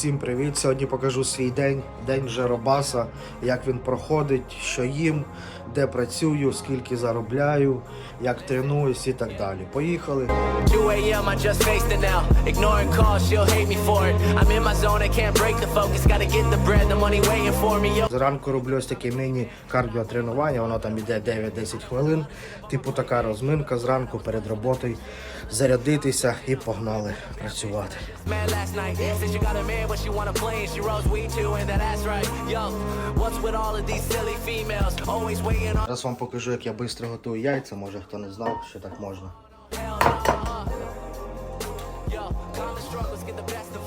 Всім привіт! Сьогодні покажу свій день, день Жеробаса, як він проходить, що їм, де працюю, скільки заробляю, як тренуюсь і так далі. Поїхали. 2 a.m. I just faced it now. Ignoring calls, she'll hate me for it. I'm in my zone, I can't break the focus. Gotta get the bread, the money waiting for me. Yo. Зранку роблю ось таке міні кардіотренування, воно там іде 9-10 хвилин. Типу така розминка зранку перед роботою. Зарядитися і погнали працювати. Man, but she wanna play and she rolls weed too, and that ass right. Yo, what's with all of these silly females? Always waiting on. Зараз вам покажу, як я швидко готую яйця. Може хто не знав, що так можна. Yo, common struggles get the best of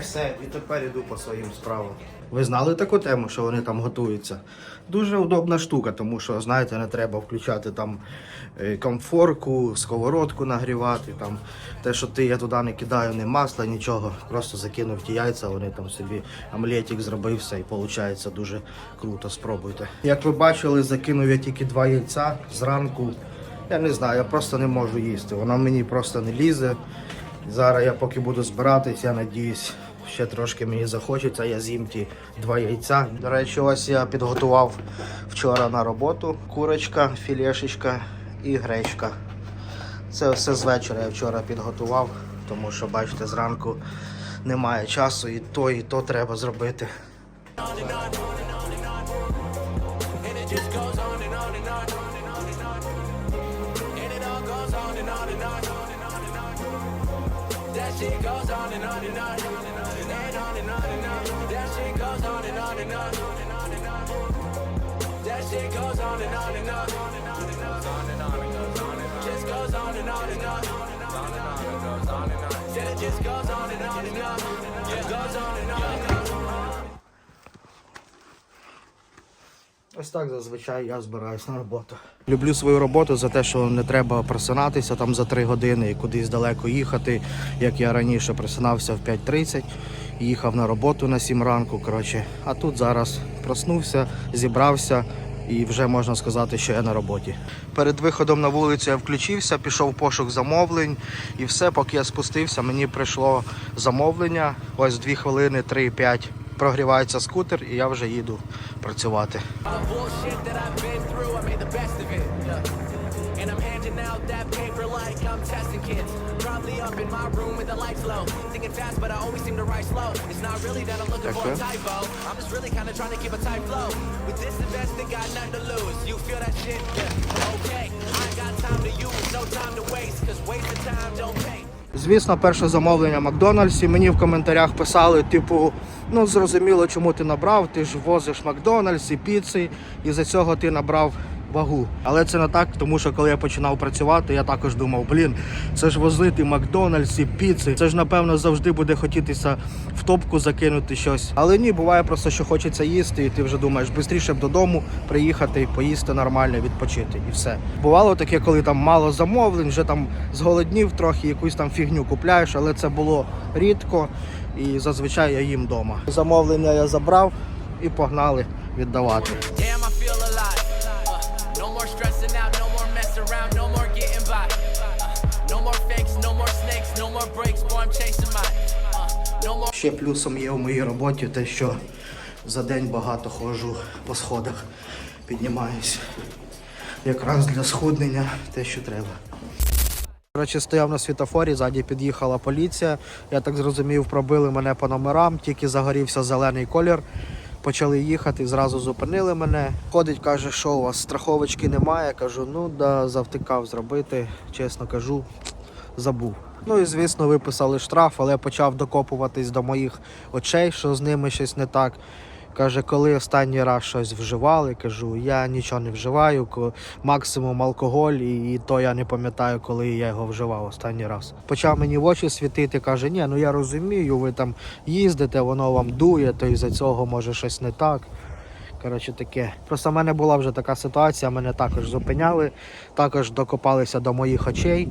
все, і тепер іду по своїм справам. Ви знали таку тему, що вони там готуються? Дуже удобна штука, тому що, знаєте, не треба включати там е, комфорку, сковородку нагрівати. Там те, що ти я туди не кидаю, не масла, нічого. Просто закинув ті яйця, вони там собі омлетик зробився і виходить дуже круто. Спробуйте. Як ви бачили, закинув я тільки два яйця зранку. Я не знаю, я просто не можу їсти. Воно мені просто не лізе. Зараз я поки буду збиратись, я надіюсь, ще трошки мені захочеться, я з'їм ті два яйця. До речі, ось я підготував вчора на роботу курочка, філешечка і гречка. Це все з вечора я вчора підготував, тому що, бачите, зранку немає часу, і то, і то треба зробити. That shit goes on and on and on shit goes on and on and on and on. Ось так зазвичай я збираюсь на роботу. Люблю свою роботу за те, що не треба просинатися там за 3 години і кудись далеко їхати. Як я раніше просинався в 5.30, їхав на роботу на 7 ранку. Коротше, а тут зараз проснувся, зібрався і вже можна сказати, що я на роботі. Перед виходом на вулицю я включився, пішов пошук замовлень і все, поки я спустився, мені прийшло замовлення. Ось 2 хвилини, 3-5 прогрівається скутер, і я вже їду працювати. And I'm handing out that paper like I'm testing kids. Probably up in my room with the lights low. Thinking fast, but I always seem to write slow. It's not really that I'm looking for a typo. I'm just really kind of trying to keep a tight flow. With this investing, got nothing to lose. You feel that shit? Okay. I got time to use, no time to waste. Cause wasted time don't pay. Звісно, перше замовлення Макдональдсі. Мені в коментарях писали, типу, ну зрозуміло, чому ти набрав. Ти ж возиш Макдональдс і піци, і за цього ти набрав вагу. Але це не так, тому що коли я починав працювати, я також думав, блін, це ж возити Макдональдс і піци. Це ж напевно завжди буде хотітися в топку закинути щось. Але ні, буває просто, що хочеться їсти, і ти вже думаєш, швидше б додому приїхати, поїсти нормально, відпочити і все. Бувало таке, коли там мало замовлень, вже там зголоднів трохи, якусь там фігню купляєш, але це було рідко і зазвичай я їм вдома. Замовлення я забрав і погнали віддавати. Around, no more getting by. Uh, no more fakes, no more snakes, no more breaks, boy, I'm chasing mine. Uh. Ще плюсом є в моїй роботі те, що за день багато ходжу по сходах, піднімаюсь. Якраз для схуднення те, що треба. Коротше, стояв на світофорі, ззаді під'їхала поліція. Я так зрозумів, пробили мене по номерам, тільки загорівся зелений колір. Почали їхати, зразу зупинили мене. Ходить, каже, що у вас страховочки немає. Кажу, ну да, завтикав зробити. Чесно кажу, забув. Ну і звісно, виписали штраф, але почав докопуватись до моїх очей, що з ними щось не так. Каже, коли останній раз щось вживали, кажу, я нічого не вживаю, максимум алкоголь, і, і то я не пам'ятаю, коли я його вживав останній раз. Почав мені в очі світити, каже, ні, ну я розумію, ви там їздите, воно вам дує, то із-за цього може щось не так. Коротше, таке. Просто в мене була вже така ситуація, мене також зупиняли, також докопалися до моїх очей.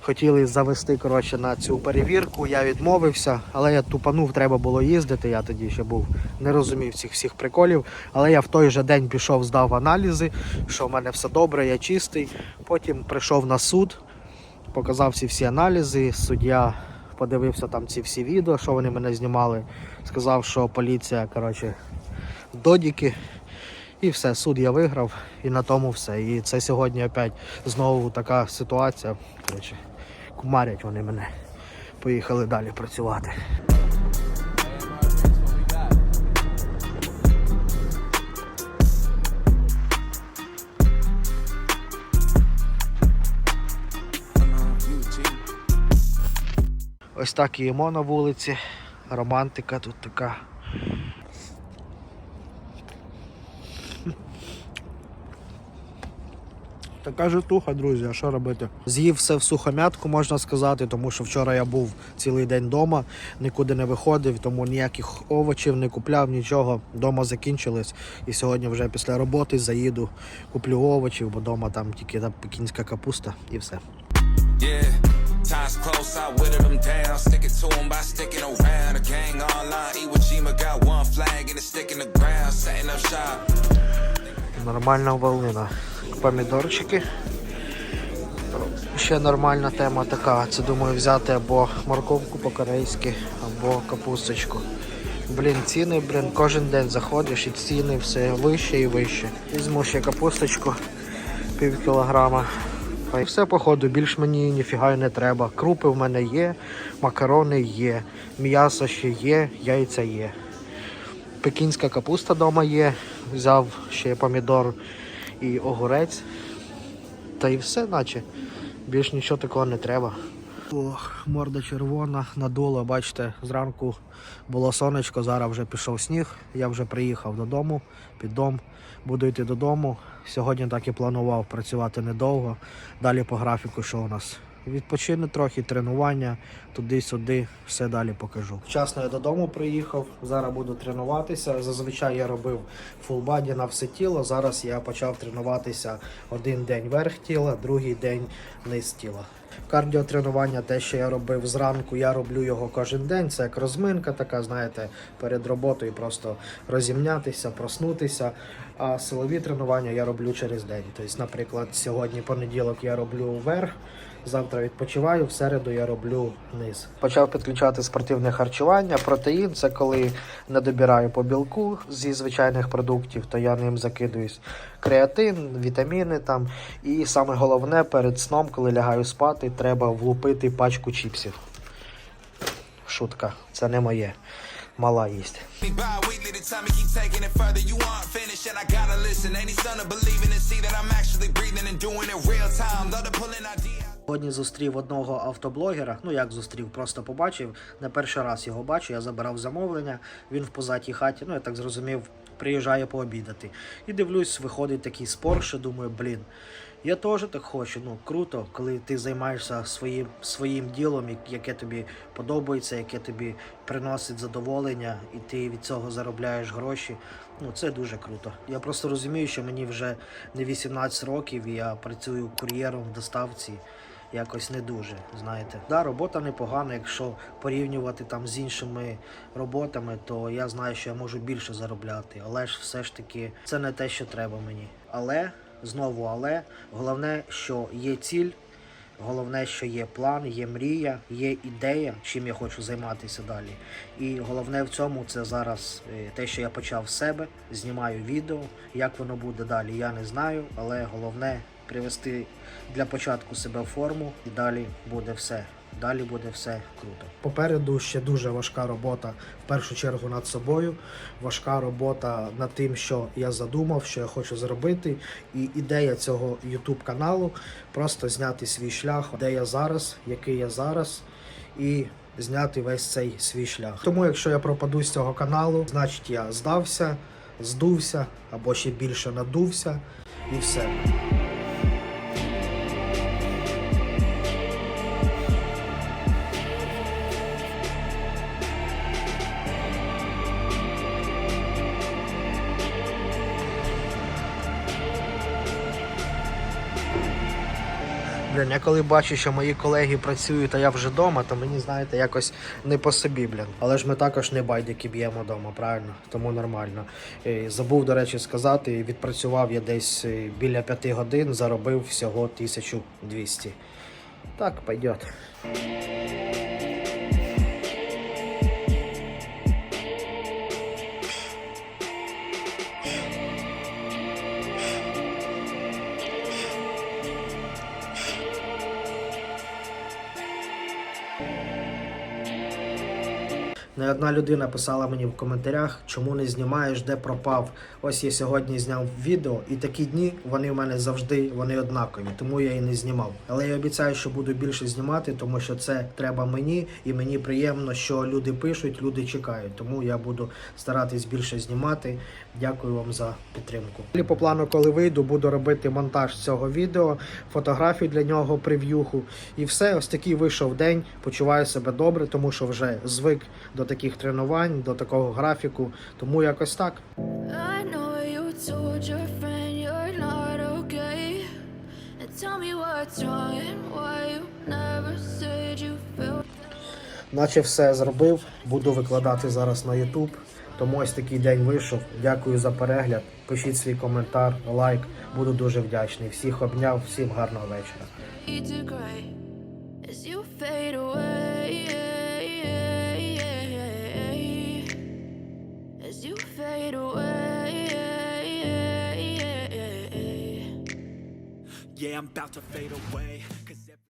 Хотіли завести коротше, на цю перевірку, я відмовився, але я тупанув, треба було їздити. Я тоді ще був, не розумів цих всіх приколів. Але я в той же день пішов, здав аналізи, що в мене все добре, я чистий. Потім прийшов на суд, показав ці всі аналізи. Суддя подивився там ці всі відео, що вони мене знімали. Сказав, що поліція, коротше, додіки. І все, суд я виграв, і на тому все. І це сьогодні опять знову така ситуація. Коротше, кумарять вони мене. Поїхали далі працювати. Ось так і йому на вулиці. Романтика тут така. Така житуха, друзі, а що робити? З'їв все в сухомятку, можна сказати, тому що вчора я був цілий день вдома, нікуди не виходив, тому ніяких овочів не купляв, нічого. Дома закінчились. І сьогодні вже після роботи заїду, куплю овочів, бо вдома там тільки та пекінська капуста і все. Нормальна волнина. Помідорчики. Ще нормальна тема така. Це думаю взяти або морковку по-корейськи, або капусточку. Блін, ціни, блін, кожен день заходиш і ціни все вище і вище. Візьму ще капусточку пів кілограма. І все походу, більш мені ніфіга не треба. Крупи в мене є, макарони є, м'ясо ще є, яйця є. Пекінська капуста вдома є. Взяв ще помідор і огурець. Та і все, наче. Більш нічого такого не треба. Ох, морда червона, надуло, бачите, зранку було сонечко, зараз вже пішов сніг. Я вже приїхав додому, під дом. Буду йти додому. Сьогодні так і планував працювати недовго. Далі по графіку, що у нас. Відпочину трохи, тренування, туди-сюди, все далі покажу. Вчасно я додому приїхав, зараз буду тренуватися. Зазвичай я робив фулбаді на все тіло. Зараз я почав тренуватися один день верх тіла, другий день низ тіла. Кардіотренування, те, що я робив зранку, я роблю його кожен день. Це як розминка, така, знаєте, перед роботою просто розімнятися, проснутися. А силові тренування я роблю через день. Тобто, наприклад, сьогодні понеділок я роблю верх. Завтра відпочиваю, в середу я роблю низ. Почав підключати спортивне харчування. Протеїн це коли не добираю по білку зі звичайних продуктів, то я ним закидуюсь. Креатин, вітаміни там. І саме головне перед сном, коли лягаю спати, треба влупити пачку чіпсів. Шутка, це не моє. Мала їсть. Сьогодні зустрів одного автоблогера. Ну як зустрів, просто побачив. Не перший раз його бачу. Я забирав замовлення. Він в позатій хаті. Ну я так зрозумів, приїжджає пообідати. І дивлюсь, виходить такий спор, що думаю, блін. Я теж так хочу. Ну круто, коли ти займаєшся своїм своїм ділом, як- яке тобі подобається, яке тобі приносить задоволення, і ти від цього заробляєш гроші. Ну це дуже круто. Я просто розумію, що мені вже не 18 років, і я працюю кур'єром в доставці якось не дуже. Знаєте, да, робота непогана. Якщо порівнювати там з іншими роботами, то я знаю, що я можу більше заробляти. Але ж все ж таки це не те, що треба мені. Але знову, але головне, що є ціль. Головне, що є план, є мрія, є ідея, чим я хочу займатися далі. І головне в цьому це зараз е, те, що я почав з себе, знімаю відео. Як воно буде далі, я не знаю, але головне привести для початку себе в форму, і далі буде все. Далі буде все круто. Попереду ще дуже важка робота в першу чергу над собою. Важка робота над тим, що я задумав, що я хочу зробити. І ідея цього YouTube каналу просто зняти свій шлях, де я зараз, який я зараз, і зняти весь цей свій шлях. Тому, якщо я пропаду з цього каналу, значить я здався, здувся або ще більше надувся, і все. Блін, я коли бачу, що мої колеги працюють, а я вже вдома, то мені, знаєте, якось не по собі, блін. Але ж ми також не байдики б'ємо вдома, правильно? Тому нормально. І Забув, до речі, сказати, відпрацював я десь е, біля п'яти годин, заробив всього 1200. Так, пойдет. Не одна людина писала мені в коментарях, чому не знімаєш, де пропав. Ось я сьогодні зняв відео, і такі дні вони в мене завжди вони однакові, тому я і не знімав. Але я обіцяю, що буду більше знімати, тому що це треба мені, і мені приємно, що люди пишуть, люди чекають. Тому я буду старатись більше знімати. Дякую вам за підтримку. Далі По плану, коли вийду, буду робити монтаж цього відео, фотографію для нього, прев'юху. І все, ось такий вийшов день. Почуваю себе добре, тому що вже звик до таких тренувань, до такого графіку. Тому якось так. Наче все зробив. Буду викладати зараз на YouTube. Тому ось такий день вийшов. Дякую за перегляд. Пишіть свій коментар, лайк. Буду дуже вдячний. Всіх обняв, всім гарного вечора. Yeah, I'm about to fade away.